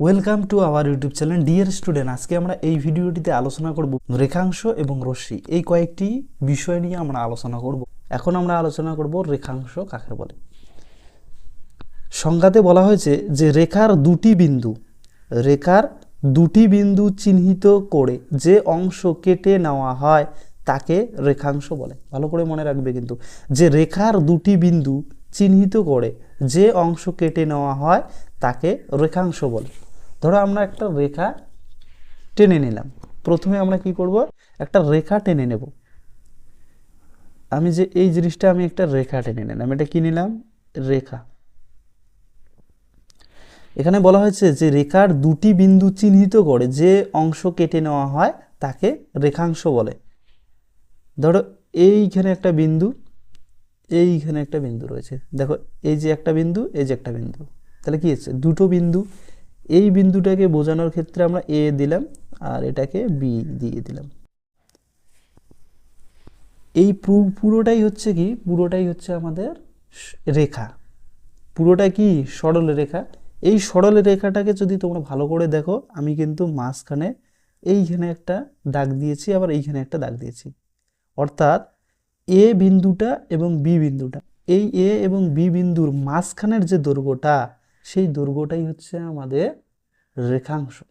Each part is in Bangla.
Welcome to our YouTube channel dear student আজকে আমরা এই ভিডিওটিতে আলোচনা করব রেখাংশ এবং রশ্মি। এই কয়েকটি বিষয় নিয়ে আমরা আলোচনা করব। এখন আমরা আলোচনা করব রেখাংশ কাকে বলে। সংজ্ঞাতে বলা হয়েছে যে রেখার দুটি বিন্দু, রেখার দুটি বিন্দু চিহ্নিত করে যে অংশ কেটে নেওয়া হয় তাকে রেখাংশ বলে। ভালো করে মনে রাখবে কিন্তু, যে রেখার দুটি বিন্দু চিহ্নিত করে যে অংশ কেটে নেওয়া হয় তাকে রেখাংশ বলে। ধরো আমরা একটা রেখা টেনে নিলাম। প্রথমে আমরা কি করব? একটা রেখা টেনে নেব। আমি যে এই জিনিসটা আমি একটা রেখা টেনে নিলাম। এটা কি নিলাম? রেখা। এখানে বলা হয়েছে যে রেখার দুটি বিন্দু চিহ্নিত করে যে অংশ কেটে নেওয়া হয় তাকে রেখাংশ বলে। ধরো এইখানে একটা বিন্দু, এইখানে একটা বিন্দু রয়েছে। দেখো এই যে একটা বিন্দু, এই যে একটা বিন্দু। তাহলে কি হচ্ছে? দুটো বিন্দু এই বিন্দুটাকে বোঝানোর ক্ষেত্রে আমরা এ দিলাম আর এটাকে বি দিয়ে দিলাম। এই পুরোটাই হচ্ছে কি? পুরোটাই হচ্ছে আমাদের রেখা। পুরোটা কি? সরল রেখা। এই সরল রেখাটাকে যদি তোমরা ভালো করে দেখো, আমি কিন্তু মাঝখানে এইখানে একটা দাগ দিয়েছি, আবার এইখানে একটা দাগ দিয়েছি। অর্থাৎ এ বিন্দুটা এবং বি বিন্দুটা। এই এ এবং বি বিন্দুর মাঝখানের যে দৈর্ঘ্যটা সেই দৈর্ঘ্যটাই হচ্ছে আমাদের রেখাংশ।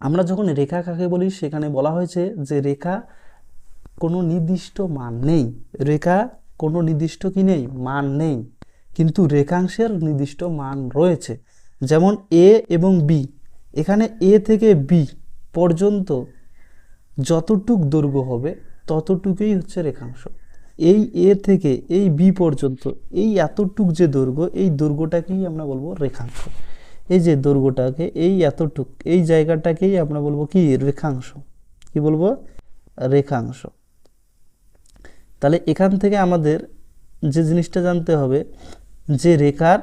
আমরা যখন রেখা কাকে বলি, সেখানে বলা হয়েছে যে রেখা কোনো নির্দিষ্ট মান নেই। রেখা কোনো নির্দিষ্ট কি নেই? মান নেই। কিন্তু রেখাংশের নির্দিষ্ট মান রয়েছে। যেমন এ এবং বি। এখানে এ থেকে বি পর্যন্ত যতটুক দৈর্ঘ্য হবে, ততটুকুই হচ্ছে রেখাংশ। এই এ থেকে এই বি পর্যন্ত এই এতটুক যে দৈর্ঘ্য, এই দৈর্ঘ্যটাকেই আমরা বলব রেখাংশ। এই যে দৈর্ঘ্যটাকে, এই এতটুক, এই জায়গাটাকেই আমরা বলব কি? রেখাংশ। কি বলব? রেখাংশ। তাহলে এখান থেকে আমাদের যে জিনিসটা জানতে হবে, যে রেখার,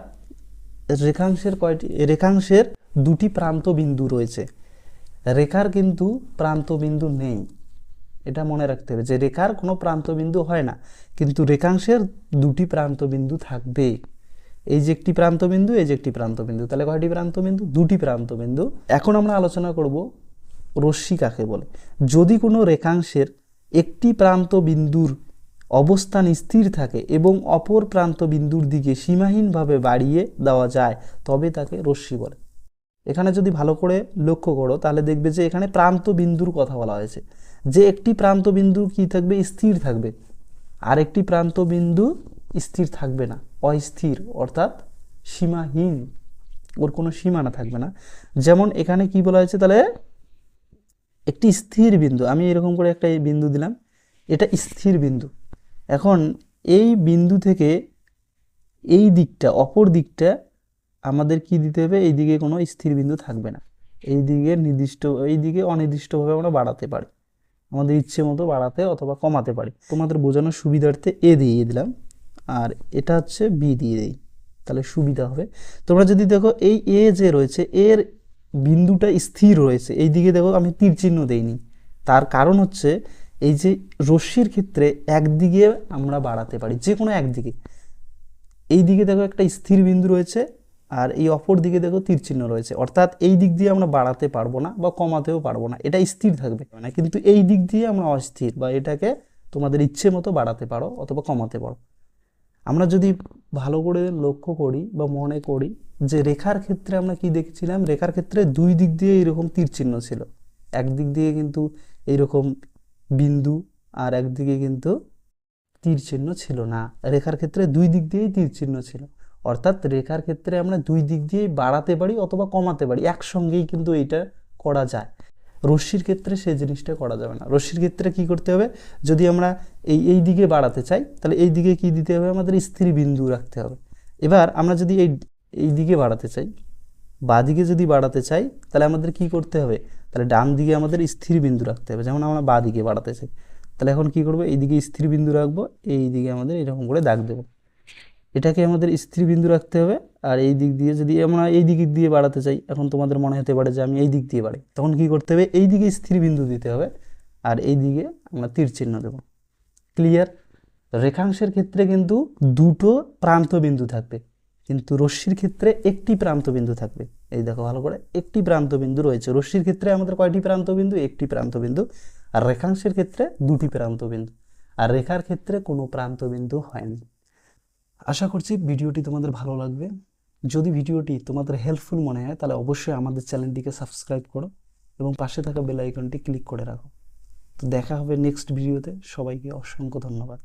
রেখাংশের কয়টি, রেখাংশের দুটি প্রান্ত বিন্দু রয়েছে। রেখার কিন্তু প্রান্ত বিন্দু নেই। এটা মনে রাখতে হবে যে রেখার কোনো প্রান্ত বিন্দু হয় না, কিন্তু রেখাংশের দুটি প্রান্ত বিন্দু থাকবে। এই যে একটি প্রান্ত বিন্দু এই যে একটি প্রান্ত বিন্দু তাহলে কয়টি প্রান্ত বিন্দু দুটি প্রান্ত বিন্দু এখন আমরা আলোচনা করব রশ্মি কাকে বলে। যদি কোনো রেখাংশের একটি প্রান্ত বিন্দুর অবস্থান স্থির থাকে এবং অপর প্রান্ত বিন্দুর দিকে সীমাহীনভাবে বাড়িয়ে দেওয়া যায়, তবে তাকে রশ্মি বলে। এখানে যদি ভালো করে লক্ষ্য করো, তাহলে দেখবে যে এখানে প্রান্ত বিন্দুর কথা বলা হয়েছে। যে একটি প্রান্ত বিন্দু কি থাকবে? স্থির থাকবে। আর একটি প্রান্ত বিন্দু স্থির থাকবে না, অস্থির, অর্থাৎ সীমাহীন। ওর কোনো সীমানা থাকবে না। যেমন এখানে কি বলা হয়েছে তাহলে? একটি স্থির বিন্দু। আমি এরকম করে একটা এই বিন্দু দিলাম। এটা স্থির বিন্দু। এখন এই বিন্দু থেকে এই দিকটা, অপর দিকটা আমাদের কি দিতে হবে? এই দিকে কোনো স্থির বিন্দু থাকবে না। এই দিকে নির্দিষ্ট, এই দিকে অনির্দিষ্টভাবে আমরা বাড়াতে পারি। আমাদের ইচ্ছে মতো বাড়াতে অথবা কমাতে পারি। তোমাদের বোঝানোর সুবিধার্থে এ দিয়ে দিলাম। আর এটা হচ্ছে বি দিয়ে দিই। তাহলে সুবিধা হবে। তোমরা যদি দেখো এই এ যে রয়েছে, এর বিন্দুটা স্থির রয়েছে। এই দিকে দেখো আমি তীর চিহ্ন দেইনি। তার কারণ হচ্ছে এই যে রশ্মির ক্ষেত্রে একদিকে আমরা বাড়াতে পারি যে কোনো একদিকে। এই দিকে দেখো একটা স্থির বিন্দু রয়েছে। আর এই অপর দিকে দেখো তীর চিহ্ন রয়েছে। অর্থাৎ এই দিক দিয়ে আমরা বাড়াতে পারব না বা কমাতেও পারব না। এটা স্থির থাকবে। না কিন্তু এই দিক দিয়ে আমরা অস্থির বা এটাকে তোমাদের ইচ্ছে মতো বাড়াতে পারো অথবা কমাতে পারো। আমরা যদি ভালো করে লক্ষ্য করি বা মনে করি যে রেখার ক্ষেত্রে আমরা কি দেখছিলাম? রেখার ক্ষেত্রে দুই দিক দিয়ে এরকম তীর চিহ্ন ছিল। একদিক দিয়ে কিন্তু এইরকম বিন্দু আর একদিকে কিন্তু তীর চিহ্ন ছিল না। রেখার ক্ষেত্রে দুই দিক দিয়েই তীর চিহ্ন ছিল। অর্থাৎ রেখার ক্ষেত্রে আমরা দুই দিক দিয়েই বাড়াতে পারি অথবা কমাতে পারি, একসঙ্গেই কিন্তু এইটা করা যায়। রশ্মির ক্ষেত্রে সেই জিনিসটা করা যাবে না। রশ্মির ক্ষেত্রে কি করতে হবে? যদি আমরা এই এই দিকে বাড়াতে চাই, তাহলে এই দিকে কি দিতে হবে? আমাদের স্থির বিন্দু রাখতে হবে। এবার আমরা যদি এই এই দিকে বাড়াতে চাই, বা দিকে যদি বাড়াতে চাই, তাহলে আমাদের কি করতে হবে? তাহলে ডান দিকে আমাদের স্থির বিন্দু রাখতে হবে। যেমন আমরা বা দিকে বাড়াতে চাই, তাহলে এখন কি করব? এই দিকে স্থির বিন্দু রাখব, এই দিকে আমাদের এরকম করে দাগ দেবো। এটাকে আমাদের স্থির বিন্দু রাখতে হবে। আর এই দিক দিয়ে যদি আমরা এই দিক দিয়ে বাড়াতে চাই, এখন তোমাদের মনে হতে পারে যে আমি এই দিক দিয়ে বাড়াই। তখন কি করতে হবে? এই দিকে স্থির বিন্দু দিতে হবে আর এই দিকে আমরা তীর চিহ্ন দেবো। ক্লিয়ার রেখাংশের ক্ষেত্রে কিন্তু দুটো প্রান্ত বিন্দু থাকবে। কিন্তু রশ্মির ক্ষেত্রে একটি প্রান্তবিন্দু থাকবে। এই দেখো ভালো করে, একটি প্রান্তবিন্দু রয়েছে। রশ্মির ক্ষেত্রে আমাদের কয়টি প্রান্তবিন্দু? একটি প্রান্তবিন্দু। আর রেখাংশের ক্ষেত্রে দুটি প্রান্তবিন্দু। আর রেখার ক্ষেত্রে কোনো প্রান্তবিন্দু হয়নি। আশা করছি ভিডিওটি তোমাদের ভালো লাগবে। যদি ভিডিওটি তোমাদের হেল্পফুল মনে হয়, তাহলে অবশ্যই আমাদের চ্যানেলটিকে সাবস্ক্রাইব করো এবং পাশে থাকা বেল আইকনটি ক্লিক করে রাখো। তো দেখা হবে নেক্সট ভিডিওতে সবাইকে অসংখ্য ধন্যবাদ।